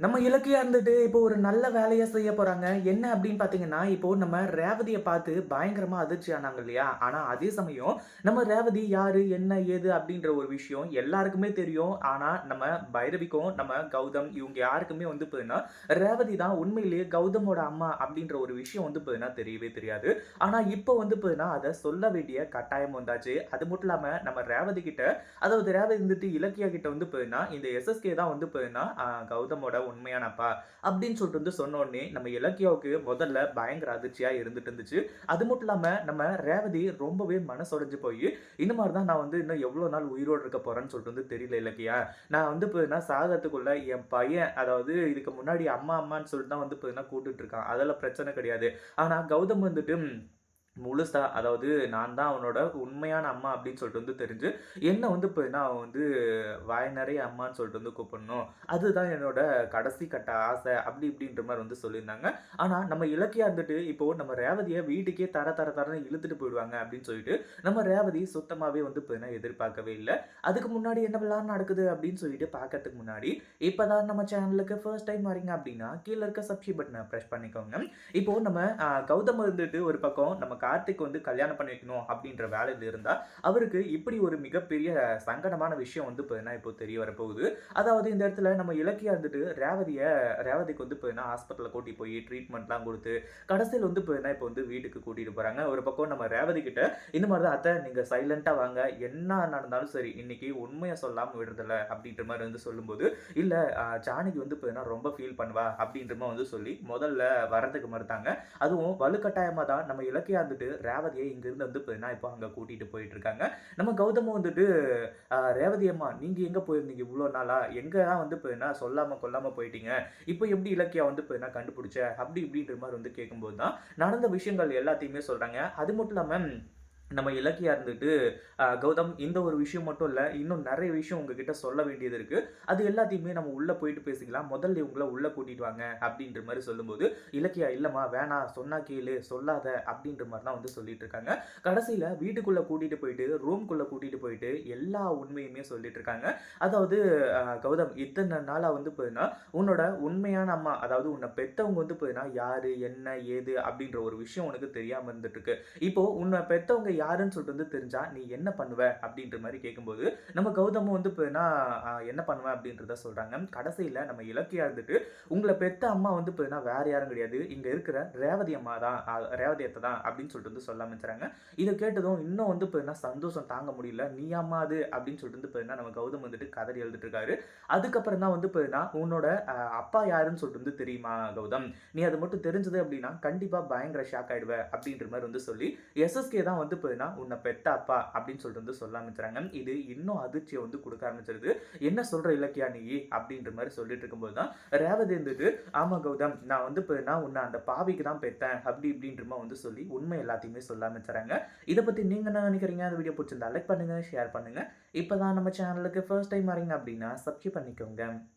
நம்ம இலக்கியா இருந்துட்டு இப்போ ஒரு நல்ல வேலையை செய்ய போறாங்க. என்ன அப்படின்னு பார்த்தீங்கன்னா, இப்போ நம்ம ரேவதியை பார்த்து பயங்கரமா அதிர்ச்சி ஆனாங்க இல்லையா? ஆனா அதே சமயம் நம்ம ரேவதி யாரு? என்ன? ஏது? அப்படின்ற ஒரு விஷயம் எல்லாருக்குமே தெரியும். ஆனா நம்ம பைரவிக்கும், நம்ம கௌதம் இவங்க யாருக்குமே வந்து போதுன்னா ரேவதி தான் உண்மையிலேயே கௌதமோட அம்மா அப்படின்ற ஒரு விஷயம் வந்து போதுன்னா தெரியவே தெரியாது. ஆனா இப்போ வந்து போதுன்னா அதை சொல்ல வேண்டிய கட்டாயம் வந்தாச்சு. அது மட்டும் இல்லாம நம்ம ரேவதி கிட்ட அதாவது ரேவதி இருந்துட்டு இலக்கியா கிட்ட வந்து போதுன்னா இந்த எஸ்எஸ்கே தான் வந்து போதுன்னா கௌதமோட உண்மையானப்பா அப்படின்னு சொல்லிட்டு வந்து சொன்னோடனே நம்ம இலக்கியாவுக்கு முதல்ல பயங்கர அதிர்ச்சியாக இருந்துட்டு இருந்துச்சு. அது மட்டும் இல்லாமல் நம்ம ரேவதி ரொம்பவே மனசொடைஞ்சு போய் இந்த மாதிரி தான் நான் வந்து இன்னும் எவ்வளோ நாள் உயிரோடு இருக்க போகிறேன்னு சொல்லிட்டு வந்து தெரியல இலக்கியா. நான் வந்து பார்த்தீங்கன்னா சாகத்துக்குள்ள என் பையன் அதாவது இதுக்கு முன்னாடி அம்மா அம்மான்னு சொல்லிட்டு தான் வந்து பார்த்தீங்கன்னா கூப்பிட்டுட்டு இருக்கான். அதெல்லாம் பிரச்சனை கிடையாது. ஆனால் கௌதம் வந்துட்டு முழுசா அதாவது நான் தான் அவனோட உண்மையான அம்மா அப்படின்னு சொல்லிட்டு வந்து தெரிஞ்சு, என்ன வந்து இப்போ என்ன அவன் வந்து வாய் அம்மான்னு சொல்லிட்டு வந்து கூப்பிடணும். அதுதான் என்னோட கடைசி கட்ட ஆசை அப்படி இப்படின்ற மாதிரி வந்து சொல்லியிருந்தாங்க. ஆனால் நம்ம இலக்கியா இருந்துட்டு இப்போ நம்ம ரேவதியை வீட்டுக்கே தர தர தரன்னு இழுத்துட்டு போயிடுவாங்க அப்படின்னு சொல்லிட்டு, நம்ம ரேவதி சுத்தமாகவே வந்து இப்போ என்ன எதிர்பார்க்கவே இல்லை அதுக்கு முன்னாடி என்னவெல்லாம் நடக்குது அப்படின்னு சொல்லிட்டு பார்க்கறதுக்கு முன்னாடி, இப்போ தான் நம்ம சேனலுக்கு ஃபர்ஸ்ட் டைம் வரீங்க அப்படின்னா, கீழே இருக்க சப்ஸ்கிரைப் பட்டனை பிரஸ் பண்ணிக்கோங்க. இப்போ நம்ம கௌதம் இருந்துட்டு ஒரு பக்கம் நம்ம கார்த்திக் வந்து கல்யாணம் பண்ணி வைக்கணும் அப்படின்ற வேலையில் இருந்தால் அவருக்கு இப்படி ஒரு மிகப்பெரிய சங்கடமான விஷயம் வந்து பார்த்தீங்கன்னா இப்போ தெரிய வரப்போகுது. அதாவது இந்த இடத்துல நம்ம இலக்கியா இருந்துட்டு ரேவதியை ரேவதிக்கு வந்து பார்த்தீங்கன்னா ஹாஸ்பிட்டலில் கூட்டி போய் ட்ரீட்மெண்ட்லாம் கொடுத்து கடைசியில் வந்து பார்த்தீங்கன்னா இப்போ வந்து வீட்டுக்கு கூட்டிகிட்டு போகிறாங்க ஒரு பக்கம் நம்ம ரேவதி கிட்ட இந்த மாதிரி தான் "அத்தை நீங்கள் சைலண்ட்டாக வாங்க. என்ன நடந்தாலும் சரி, இன்னைக்கு உண்மையை சொல்லாமல் விடுறதில்ல" அப்படின்ற மாதிரி வந்து சொல்லும்போது, இல்லை ஜானகி வந்து பார்த்தீங்கன்னா ரொம்ப ஃபீல் பண்ணுவா" அப்படின்ற மாதிரி வந்து சொல்லி முதல்ல வரதுக்கு மறுத்தாங்க. அதுவும் வலுக்கட்டாயமாக தான் நம்ம இலக்கியா வந்துட்டு ரேவதியை இங்கிருந்து வந்து பார்த்தீங்கன்னா இப்போ அங்கே கூட்டிகிட்டு போயிட்டு இருக்காங்க. நம்ம கௌதமும் வந்துட்டு அ "ரேவதி அம்மா நீங்க எங்க போயிருந்தீங்க இவ்ளோ நாளா? தான் வந்து பார்த்தீங்கன்னா சொல்லாமல் கொல்லாமல் போயிட்டீங்க. இப்போ எப்படி இலக்கியா வந்து பார்த்தீங்கன்னா கண்டுபிடிச்ச?" அப்படி இப்படின்ற மாதிரி வந்து கேட்கும்போது தான், நடந்த விஷயங்கள் எல்லாத்தையுமே சொல்கிறாங்க அது மட்டும் இல்லாமல் நம்ம இலக்கியா இருந்துட்டு, "கௌதம் இந்த ஒரு விஷயம் மட்டும் இல்லை இன்னும் நிறைய விஷயம் உங்ககிட்ட சொல்ல வேண்டியது இருக்குது அது எல்லாத்தையுமே நம்ம உள்ளே போயிட்டு பேசிக்கலாம். முதல்ல இவங்கள உள்ளே கூட்டிட்டு வாங்க" அப்படின்ற மாதிரி சொல்லும்போது, இலக்கியா இல்லைம்மா வேணாம். சொன்னா கேளு. சொல்லாத" அப்படின்ற மாதிரி தான் வந்து சொல்லிட்டு இருக்காங்க. கடைசியில் வீட்டுக்குள்ளே கூட்டிகிட்டு போயிட்டு, ரூம்குள்ளே கூட்டிகிட்டு போயிட்டு எல்லா உண்மையுமே சொல்லிட்டு இருக்காங்க. அதாவது "கௌதம் இத்தனை நாளாக வந்து போதுன்னா உன்னோட உண்மையான அம்மா அதாவது உன்னை பெற்றவங்க வந்து போதுன்னா யார் என்ன? ஏது? அப்படின்ற ஒரு விஷயம் உனக்கு தெரியாமல் இருந்துட்டு இருக்கு. இப்போ உன்னை பெற்றவங்க யாருன்னு சொல்லிட்டு வந்து தெரிஞ்சா நீ என்ன பண்ணுவ?" அப்படின்ற மாதிரி கேட்கும்போது, நம்ம கௌதமும் வந்து இப்போ என்ன பண்ணுவேன் அப்படின்றத சொல்றாங்க. கடைசியில் நம்ம இலக்கியா இருந்துட்டு, உங்களை பெத்த அம்மா வந்து பார்த்தீங்கன்னா வேற யாரும் கிடையாது. இங்க இருக்கிற ரேவதி அம்மா தான். ரேவதி அத்த தான்" அப்படின்னு சொல்லிட்டு வந்து சொல்ல ஆரம்பிச்சுறாங்க. இதை கேட்டதும் இன்னும் வந்து பார்த்தீங்கன்னா சந்தோஷம் தாங்க முடியல. நீ அம்மா அது?" அப்படின்னு சொல்லிட்டு வந்து என்ன நம்ம கௌதம் வந்துட்டு கதறி எழுதிட்டு இருக்காரு. அதுக்கப்புறம் தான் வந்து இப்போ "உன்னோட அப்பா யாருன்னு சொல்லிட்டு வந்து தெரியுமா கௌதம்? நீ அது மட்டும் தெரிஞ்சது அப்படின்னா, கண்டிப்பா பயங்கர ஷாக் ஆயிடுவ" அப்படின்ற மாதிரி வந்து சொல்லி, எஸ்எஸ்கே தான் வந்து இப்போ பார்த்தீங்கன்னா, உன்னை பெத்த அப்பா" அப்படின்னு சொல்லிட்டு வந்து சொல்ல ஆரம்பிச்சுறாங்க. இது இன்னும் அதிர்ச்சியை வந்து கொடுக்க ஆரம்பிச்சிருது. "என்ன சொல்ற இலக்கியா நீயி?" அப்படின்ற மாதிரி சொல்லிட்டு இருக்கும்போது தான், ரேவதி இருந்துட்டு, "ஆமா கௌதம். நான் வந்து இப்போ நான் உன்னை அந்த பாவிக்கு தான் பெத்தேன்" அப்படி இப்படின்ற வந்து சொல்லி உண்மை எல்லாத்தையுமே சொல்ல ஆரம்பிச்சுறாங்க. இதை பத்தி நீங்க என்ன நினைக்கிறீங்க அந்த வீடியோ பிடிச்சிருந்தா லைக் பண்ணுங்க, ஷேர் பண்ணுங்க. இப்போதான் நம்ம சேனலுக்கு ஃபர்ஸ்ட் டைம் வரீங்க அப்படின்னா சப்ஸ்கிரைப் பண்ணிக்கோங்க.